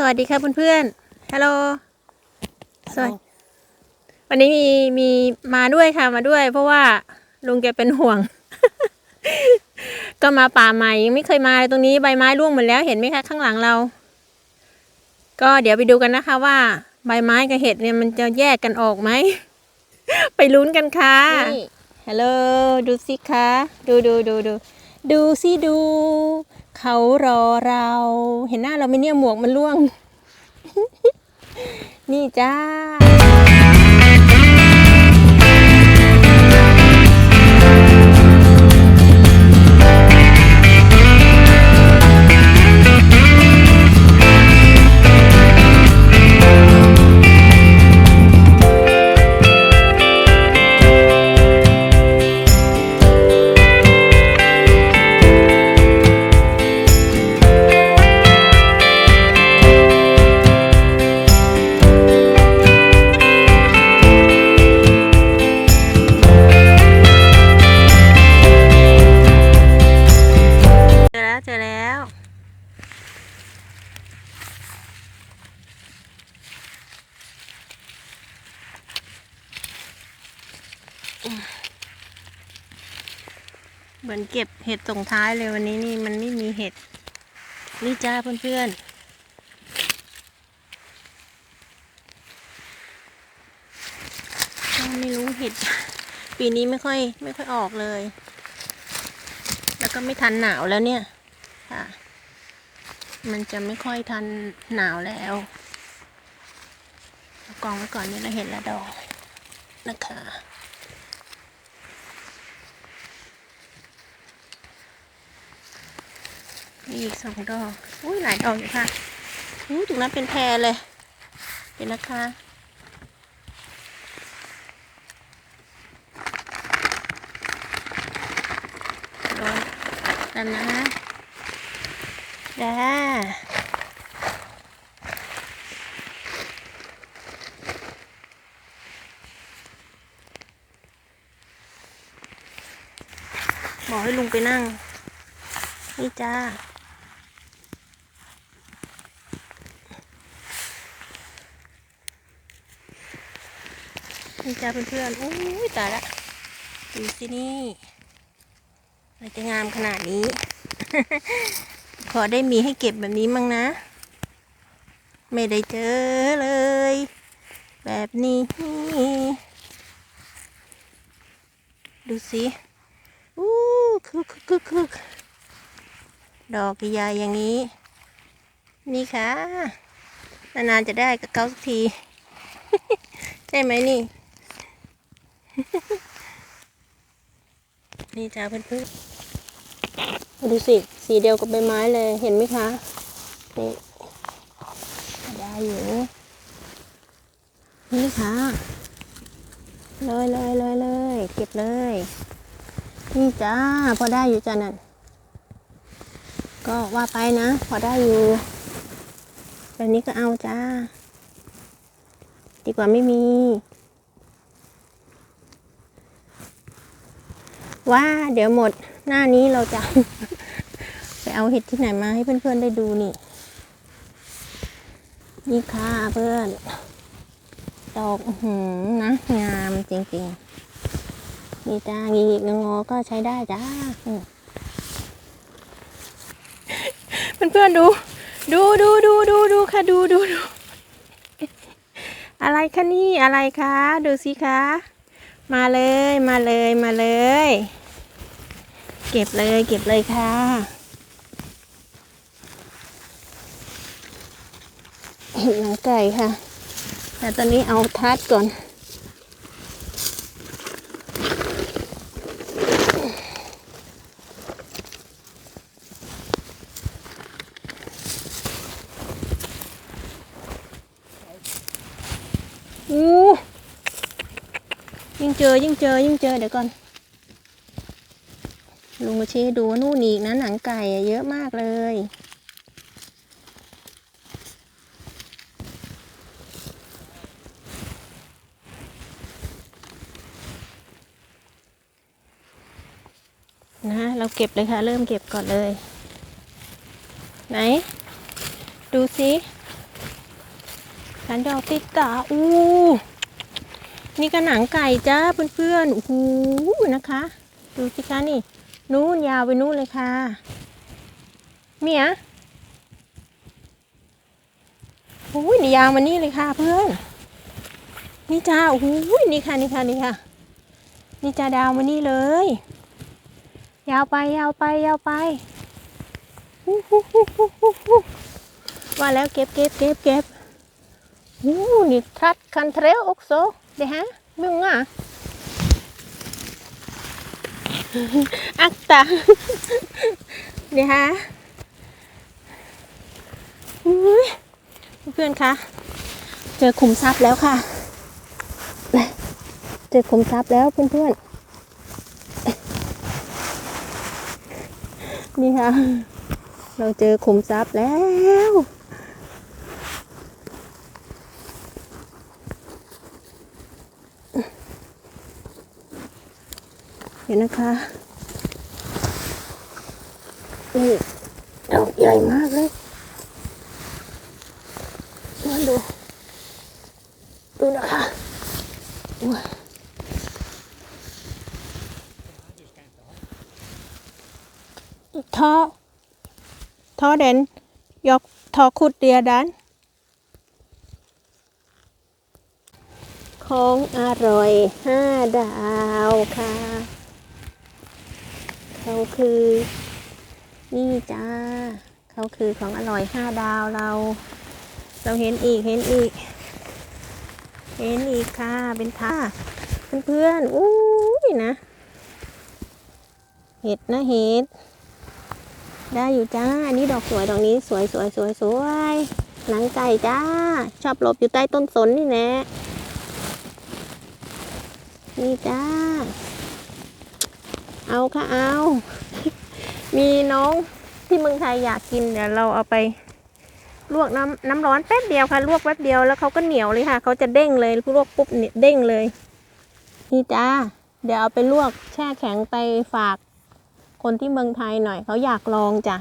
สวัสดีค่ะเพื่อนๆฮัลโหลสวัสดีวันนี้มีมีมาด้วยค่ะมาด้วย เพราะว่าลุงแกเป็นห่วง ก็มาป่าใหม่ยังไม่เคยมาเลยตรงนี้ใบไม้ร่วงหมดแล้วเห็นไหมคะข้างหลังเรา ก็เดี๋ยวไปดูกันนะคะว่า ใบไม้กับเห็ดเนี่ยมันจะแยกกันออกไหม ไปลุ้นกันค่ะฮัลโหลดูสิคะดูดูดูดูดูสิดู เขารอเรา เห็นหน้าเราไหม่เนี่ยหมวกมันล่วง นี่จ้า เหมือนเก็บเห็ดส่งท้ายเลยวันนี้นี่มันไม่มีเห็ดนี่จ้าเพื่อนๆก็ไม่รู้เห็ด ปีนี้ไม่ค่อยไม่ค่อยออกเลย แล้วก็ไม่ทันหนาวแล้วเนี่ยค่ะ มันจะไม่ค่อยทันหนาวแล้วกองไว้ก่อนนี่เราเห็นล้วดอกนะคะ มีอีกสองดอก อุ้ยหลายดอกอยู่ค่ะอู้ตรงนั้นเป็นแพรเลย เห็นนะคะ ร้อนกันนะจ้าบอกให้ลุงไปนั่ง นี่จ้า นี่จ้าเพื่อนๆอุ้ยตายละดูสินี่มันจะงามขนาดนี้ ขอได้มีให้เก็บแบบนี้มั้งนะ ไม่ได้เจอเลย แบบนี้ ดูสิอู้คึกคึกคึกดอกใหญ่อย่างนี้ นี่ค่ะ นานๆจะได้กับเขาสักที ใช่ไหมนี่ นี่จ้าเพื่อนๆดูสิ สีเดียวกับใบไม้เลย เห็นไหมคะ นี่ได้อยู่ นี่ค่ะ เลยเลยเลยเลยเก็บเลย นี่จ้า พอได้อยู่จ้านั่น ก็ว่าไปนะ พอได้อยู่แบบนี้ก็เอาจ้า ดีกว่าไม่มี ว่าเดี๋ยวหมดหน้านี้เราจะ ไปเอาเห็ดที่ไหนมาให้เพื่อนๆได้ดูนี่ นี่ค่ะเพื่อนดอกหือนะงามจริงๆนี่จ้างิกงอก็ใช้ได้จ้าอืมเพื่อนๆดู ดูดูดูดูดูค่ะดูดูดูอะไรคะนี่อะไรคะ ดูสิคะ มาเลยมาเลยมาเลย เก็บเลยเก็บเลยค่ะเห็ดหนังไก่ค่ะ แต่ตอนนี้เอาทัดก่อน อู้ยิ่งเจอยิ่งเจอยิ่งเจอเดี๋ยวก่อน ลุงมาชี้ให้ดูว่านู่นอีกนะหนังไก่เยอะมากเลย นะ เราเก็บเลยค่ะ เริ่มเก็บก่อนเลย ไหน ดูสิขันดอกติดตาอู้นี่ก็หนังไก่จ้าเพื่อนๆโอ้โหนะคะ ดูสิคะนี่ นู้นยาวไปนู้นเลยค่ะเมียโอ้ยนี่ยาวมานี่เลยค่ะเพื่อน นี่จ้าโอ้โหนี่ค่ะนี่ค่ะนี่ค่ะ นี่จ้าดาวมานี่เลย ยาวไปยาวไปยาวไปว่าแล้วเก็บเก็บเก็บเก็บฮู้นี่ทัดคันเทรลอกโซเดี๋ยวฮะมึงอะ อักตาเดี๋ยวฮะเพื่อนคะเจอขุมทรัพย์แล้วค่ะ เจอขุมทรัพย์แล้วเพื่อนๆนี่ค่ะ เราเจอขุมทรัพย์แล้ว เห็นนะคะนี่ดอกใหญ่มากเลยมาดู ดูนะคะอุ๊ยท่อท่อเด่นยกท่อขุดเดียดันของอร่อยห้าดาวค่ะ เขาคือ นี่จ้าเขาคือของอร่อยห้าดาวเรา เราเห็นอีกเห็นอีก เห็นอีกค่ะเป็นท่าเพื่อนๆอู้ยนะ เห็ดนะเห็ดได้อยู่จ้า อันนี้ดอกสวยดอกนี้สวยสวยสวยสวยหนังไก่จ้า ชอบหลบอยู่ใต้ต้นสนนี่แหละนี่จ้า เอาค่ะเอา มีน้องที่เมืองไทยอยากกินเดี๋ยวเราเอาไปลวกน้ำน้ำร้อนแป๊บเดียวค่ะลวกแป๊บเดียวแล้วเขาก็เหนียวเลยค่ะเขาจะเด้งเลยลวกปุ๊บเนี่ยเด้งเลย นี่จ้าเดี๋ยวเอาไปลวกแช่แข็งไปฝากคนที่เมืองไทยหน่อยเขาอยากลองจ้ะ